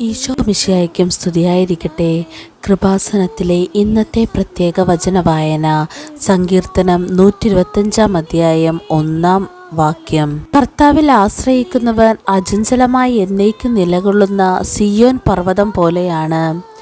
ഈശോ മിശിയായിക്കും സ്തുതിയായിരിക്കട്ടെ. കൃപാസനത്തിലെ ഇന്നത്തെ പ്രത്യേക വചന വായന സങ്കീർത്തനം നൂറ്റി ഇരുപത്തഞ്ചാം അധ്യായം ഒന്നാം വാക്യം. കർത്താവിൽ ആശ്രയിക്കുന്നവൻ അചഞ്ചലമായി എന്നേക്കും നിലകൊള്ളുന്ന സിയോൻ പർവതം പോലെയാണ്.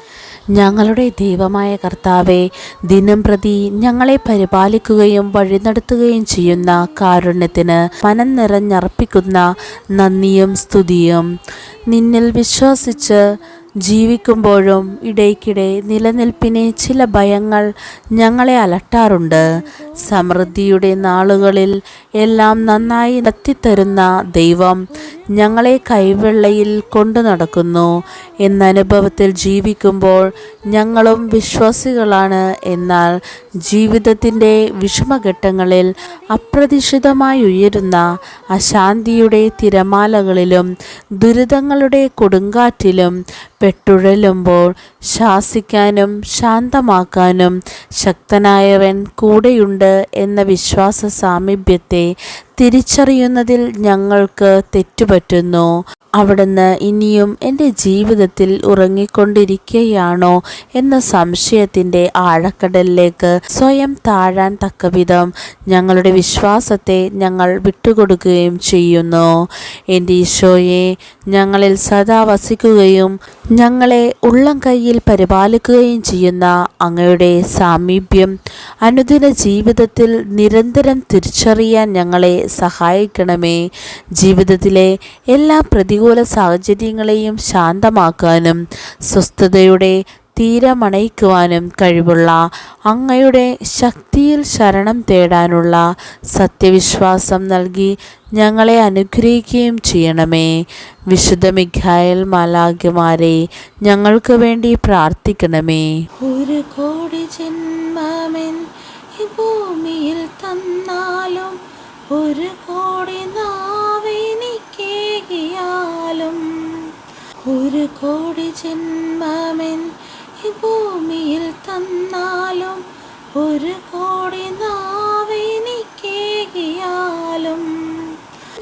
ഞങ്ങളുടെ ദൈവമായ കർത്താവെ ദിനം പ്രതി ഞങ്ങളെ പരിപാലിക്കുകയും വഴിനടത്തുകയും ചെയ്യുന്ന കാരുണ്യത്തിന് മനം നിറഞ്ഞർപ്പിക്കുന്ന നന്ദിയും സ്തുതിയും. നിന്നിൽ വിശ്വസിച്ച് ജീവിക്കുമ്പോഴും ഇടയ്ക്കിടെ നിലനിൽപ്പിനെ ചില ഭയങ്ങൾ ഞങ്ങളെ അലട്ടാറുണ്ട്. സമൃദ്ധിയുടെ നാളുകളിൽ എല്ലാം നന്നായി നടത്തിത്തരുന്ന ദൈവം ഞങ്ങളെ കൈവെള്ളയിൽ കൊണ്ടു നടക്കുന്നു. എന്ന അനുഭവത്തിൽ ജീവിക്കുമ്പോൾ ഞങ്ങളും വിശ്വാസികളാണ്. എന്നാൽ ജീവിതത്തിന്റെ വിഷമഘട്ടങ്ങളിൽ അപ്രതീക്ഷിതമായി ഉയരുന്ന അശാന്തിയുടെ തിരമാലകളിലും ദുരിതങ്ങളുടെ കൊടുങ്കാറ്റിലും പെട്ടുഴലുമ്പോൾ ശാസിക്കാനും ശാന്തമാക്കാനും ശക്തനായവൻ കൂടെയുണ്ട് എന്ന വിശ്വാസ സാമീപ്യത്തെ തിരിച്ചറിയുന്നതിൽ ഞങ്ങൾക്ക് തെറ്റുപറ്റുന്നു. അവിടുന്ന് ഇനിയും എന്റെ ജീവിതത്തിൽ ഉറങ്ങിക്കൊണ്ടിരിക്കുകയാണോ എന്ന സംശയത്തിന്റെ ആഴക്കടലിലേക്ക് സ്വയം താഴാൻ തക്കവിധം ഞങ്ങളുടെ വിശ്വാസത്തെ ഞങ്ങൾ വിട്ടുകൊടുക്കുകയും ചെയ്യുന്നു. എന്റെ ഈശോയെ ഞങ്ങളിൽ സദാ വസിക്കുകയും ഞങ്ങളെ ഉള്ളം കൈയിൽ പരിപാലിക്കുകയും ചെയ്യുന്ന അങ്ങയുടെ സാമീപ്യം അനുദിന ജീവിതത്തിൽ നിരന്തരം തിരിച്ചറിയാൻ ഞങ്ങളെ സഹായിക്കണമേ. ജീവിതത്തിലെ എല്ലാ പ്രതികൂല സാഹചര്യങ്ങളെയും ശാന്തമാക്കാനും സ്വസ്ഥതയുടെ തീരമണയിക്കുവാനും കഴിവുള്ള അങ്ങയുടെ ശക്തിയിൽ ശരണം തേടാനുള്ള സത്യവിശ്വാസം നൽകി ഞങ്ങളെ അനുഗ്രഹിക്കുകയും ചെയ്യണമേ. വിശുദ്ധ മിഖായൽ മാലാഖമാരെ ഞങ്ങൾക്ക് വേണ്ടി പ്രാർത്ഥിക്കണമേ. ഒരു കോടി ജന്മമെൻ ഭൂമിയിൽ തന്നാലും ഒരു കോടി ജന്മമെൻ ഈ ഭൂമിയിൽ തന്നാലും ഒരു കോടി നാവെനിക്കേകിയാലും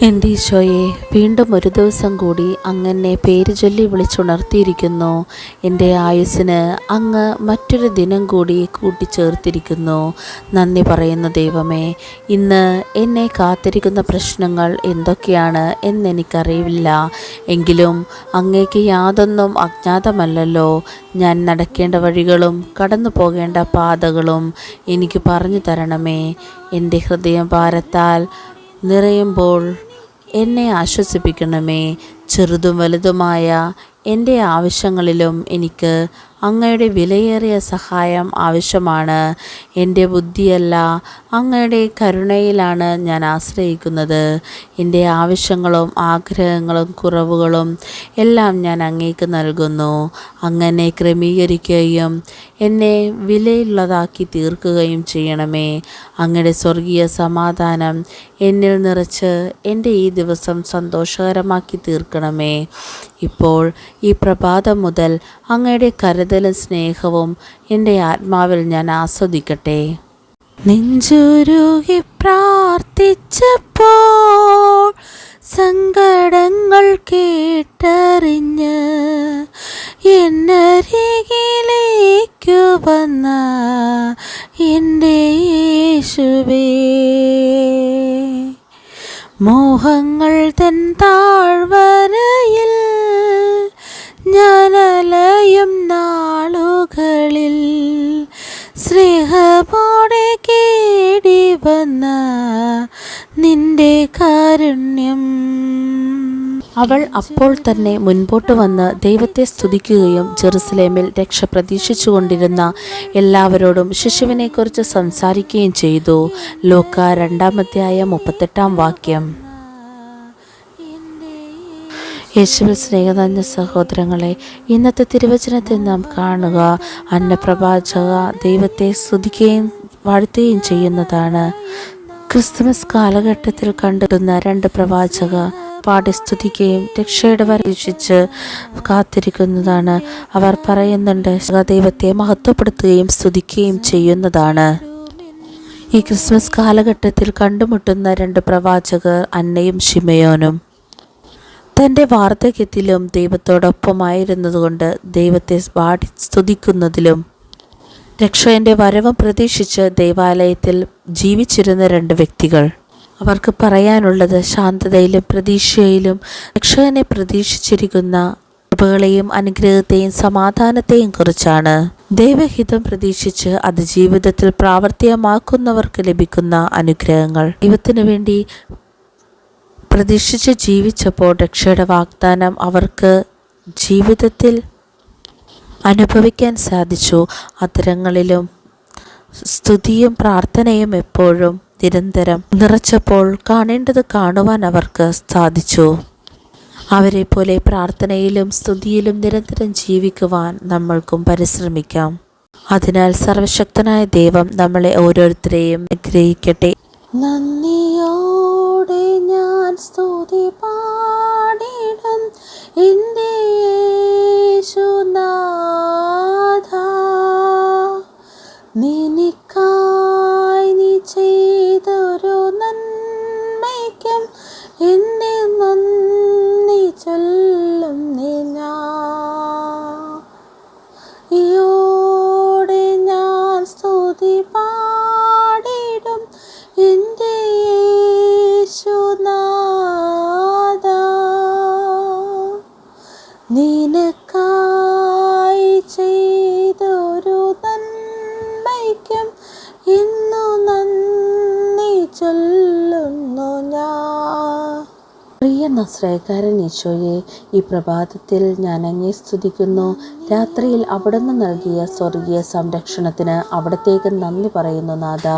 എന്റെ ഈശോയെ വീണ്ടും ഒരു ദിവസം കൂടി അങ്ങനെ പേര് ചൊല്ലി വിളിച്ചുണർത്തിയിരിക്കുന്നു. എന്റെ ആയുസ്സിന് അങ്ങ് മറ്റൊരു ദിനം കൂടി കൂട്ടിച്ചേർത്തിരിക്കുന്നു. നന്ദി പറയുന്ന ദൈവമേ. ഇന്ന് എന്നെ കാത്തിരിക്കുന്ന പ്രശ്നങ്ങൾ എന്തൊക്കെയാണ് എന്നെനിക്കറിയില്ല. എങ്കിലും അങ്ങേക്ക് യാതൊന്നും അജ്ഞാതമല്ലല്ലോ. ഞാൻ നടക്കേണ്ട വഴികളും കടന്നു പോകേണ്ട പാതകളും എനിക്ക് പറഞ്ഞു തരണമേ. എന്റെ ഹൃദയം ഭാരത്താൽ നിറയുമ്പോൾ എന്നെ ആശ്വസിപ്പിക്കണമേ. ചെറുതും വലുതുമായ എന്റെ ആവശ്യങ്ങളിലും എനിക്ക് അങ്ങയുടെ വിലയേറിയ സഹായം ആവശ്യമാണ്. എന്റെ ബുദ്ധിയല്ല അങ്ങയുടെ കരുണയിലാണ് ഞാൻ ആശ്രയിക്കുന്നത്. എന്റെ ആവശ്യങ്ങളും ആഗ്രഹങ്ങളും കുറവുകളും എല്ലാം ഞാൻ അങ്ങേക്ക് നൽകുന്നു. അങ്ങനെ ക്രമീകരിക്കുകയും എന്നെ വിലയുള്ളതാക്കി തീർക്കുകയും ചെയ്യണമേ. അങ്ങയുടെ സ്വർഗീയ സമാധാനം എന്നിൽ നിറച്ച് എന്റെ ഈ ദിവസം സന്തോഷകരമാക്കി തീർക്കണമേ ഇപ്പോൾ ഈ പ്രഭാതം മുതൽ അങ്ങയുടെ കരുതലും സ്നേഹവും എന്റെ ആത്മാവിൽ ഞാൻ ആസ്വദിക്കട്ടെ. നെഞ്ചുരുകി പ്രാർത്ഥിച്ചപ്പോൾ സങ്കടങ്ങൾ കേട്ടറിഞ്ഞ് എന്നരികിലേക്കു വന്ന എന്റെ യേശുവേ. മോഹങ്ങൾ തൻ താഴ്വരയിൽ സ്നേഹമോടെ കേടി വന്ന നിന്റെ കാരുണ്യം. അവൾ അപ്പോൾ തന്നെ മുൻപോട്ട് വന്ന് ദൈവത്തെ സ്തുതിക്കുകയും ജെറുസലേമിൽ രക്ഷ പ്രതീക്ഷിച്ചുകൊണ്ടിരുന്ന എല്ലാവരോടും ശിശുവിനെക്കുറിച്ച് സംസാരിക്കുകയും ചെയ്തു. ലോക്ക രണ്ടാമധ്യായ മുപ്പത്തെട്ടാം വാക്യം. യേശുവിൽ സ്നേഹതഞ്ഞ സഹോദരങ്ങളെ ഇന്നത്തെ തിരുവചനത്തിൽ നാം കാണുക അന്നപ്രവാചക ദൈവത്തെ സ്തുതിക്കുകയും വാഴ്ത്തുകയും ചെയ്യുന്നതാണ്. ക്രിസ്തുമസ് കാലഘട്ടത്തിൽ കണ്ടിരുന്ന രണ്ട് പ്രവാചക പാടി സ്തുതിക്കുകയും രക്ഷയുടെ പരീക്ഷിച്ച് കാത്തിരിക്കുന്നതാണ്. അവർ പറയുന്നുണ്ട് ദൈവത്തെ മഹത്വപ്പെടുത്തുകയും സ്തുതിക്കുകയും ചെയ്യുന്നതാണ്. ഈ ക്രിസ്മസ് കാലഘട്ടത്തിൽ കണ്ടുമുട്ടുന്ന രണ്ട് പ്രവാചകർ അന്നയും ഷിമയോനും തന്റെ വാർദ്ധക്യത്തിലും ദൈവത്തോടൊപ്പമായിരുന്നതുകൊണ്ട് ദൈവത്തെ പാടി സ്തുതിക്കുന്നതിലും. രക്ഷകന്റെ വരവും പ്രതീക്ഷിച്ച് ദേവാലയത്തിൽ ജീവിച്ചിരുന്ന രണ്ട് വ്യക്തികൾ. അവർക്ക് പറയാനുള്ളത് ശാന്തതയിലും പ്രതീക്ഷയിലും രക്ഷകനെ പ്രതീക്ഷിച്ചിരിക്കുന്ന കൃപകളെയും അനുഗ്രഹത്തെയും സമാധാനത്തെയും കുറിച്ചാണ്. ദൈവഹിതം പ്രതീക്ഷിച്ച് അത് ജീവിതത്തിൽ പ്രാവർത്തികമാക്കുന്നവർക്ക് ലഭിക്കുന്ന അനുഗ്രഹങ്ങൾ. ദൈവത്തിനു വേണ്ടി പ്രതീക്ഷിച്ച് ജീവിച്ചപ്പോൾ രക്ഷയുടെ വാഗ്ദാനം അവർക്ക് ജീവിതത്തിൽ അനുഭവിക്കാൻ സാധിച്ചു. അത്തരങ്ങളിലും സ്തുതിയും പ്രാർത്ഥനയും എപ്പോഴും നിരന്തരം നിറച്ചപ്പോൾ കാണേണ്ടത് കാണുവാൻ അവർക്ക് സാധിച്ചു. അവരെ പോലെ പ്രാർത്ഥനയിലും സ്തുതിയിലും നിരന്തരം ജീവിക്കുവാൻ നമ്മൾക്കും പരിശ്രമിക്കാം. അതിനാൽ സർവശക്തനായ ദൈവം നമ്മളെ ഓരോരുത്തരെയും അനുഗ്രഹിക്കട്ടെ. നന്ദിയോടെ ഞാൻ സ്തുതി പാടിടും. എന്റെ യേശുനാഥ എന്റെ യേശുനാഥ നിനക്കായി ചെയ്തൊരു നന്മയ്ക്കും ഇന്നു നന്ദി ചൊല്ലുന്നു ഞാൻ. പ്രിയ നസ്രയക്കാരൻ ഈശോയെ ഈ പ്രഭാതത്തിൽ ഞാൻ അങ്ങേ സ്തുതിക്കുന്നു. രാത്രിയിൽ അവിടുന്ന് നൽകിയ സ്വർഗീയ സംരക്ഷണത്തിന് അവിടത്തേക്ക് നന്ദി പറയുന്നു നാഥ.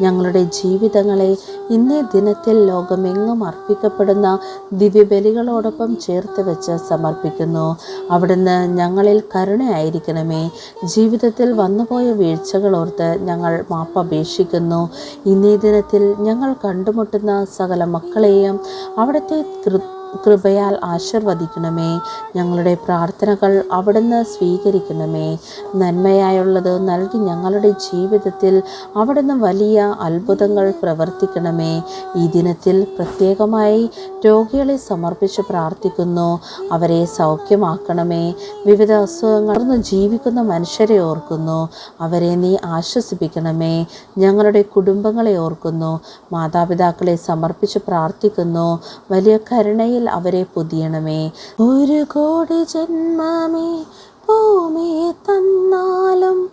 ഞങ്ങളുടെ ജീവിതങ്ങളെ ഇന്നേ ദിനത്തിൽ ലോകമെങ്ങും അർപ്പിക്കപ്പെടുന്ന ദിവ്യബലികളോടൊപ്പം ചേർത്ത് വെച്ച് സമർപ്പിക്കുന്നു. അവിടുന്ന് ഞങ്ങളിൽ കരുണയായിരിക്കണമേ. ജീവിതത്തിൽ വന്നുപോയ വീഴ്ചകൾ ഓർത്ത് ഞങ്ങൾ മാപ്പപേക്ഷിക്കുന്നു. ഇന്നേ ദിനത്തിൽ ഞങ്ങൾ കണ്ടുമുട്ടുന്ന സകല മക്കളെയും അവിടുത്തെ திரு കൃപയാൽ ആശീർവദിക്കണമേ. ഞങ്ങളുടെ പ്രാർത്ഥനകൾ അവിടുന്ന് സ്വീകരിക്കണമേ. നന്മയായുള്ളത് നൽകി ഞങ്ങളുടെ ജീവിതത്തിൽ അവിടുന്ന് വലിയ അത്ഭുതങ്ങൾ പ്രവർത്തിക്കണമേ. ഈ ദിനത്തിൽ പ്രത്യേകമായി രോഗികളെ സമർപ്പിച്ച് പ്രാർത്ഥിക്കുന്നു. അവരെ സൗഖ്യമാക്കണമേ. വിവിധ അസുഖങ്ങൾ ജീവിക്കുന്ന മനുഷ്യരെ ഓർക്കുന്നു. അവരെ നീ ആശ്വസിപ്പിക്കണമേ. ഞങ്ങളുടെ കുടുംബങ്ങളെ ഓർക്കുന്നു. മാതാപിതാക്കളെ സമർപ്പിച്ച് പ്രാർത്ഥിക്കുന്നു. വലിയ കരുണയിൽ അവരെ പൊതിയണമേ. ഒരു കോടി ജന്മമേ ഭൂമിയെ തന്നാലും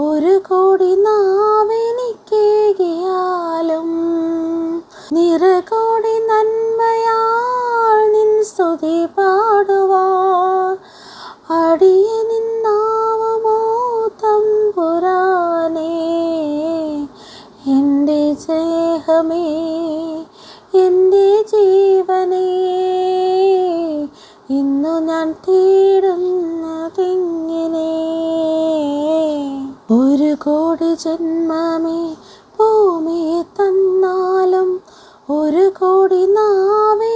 ഒരു കോടി നാവെനിക്കേകിയാലും. നിറകോടി നന്മയാൽ നിൻ സ്തുതി പാടുവാൻ തേടുന്നതെങ്ങനെ ഒരു കോടി ജന്മമേ ഭൂമിയെ തന്നാലും ഒരു കോടി നാവേ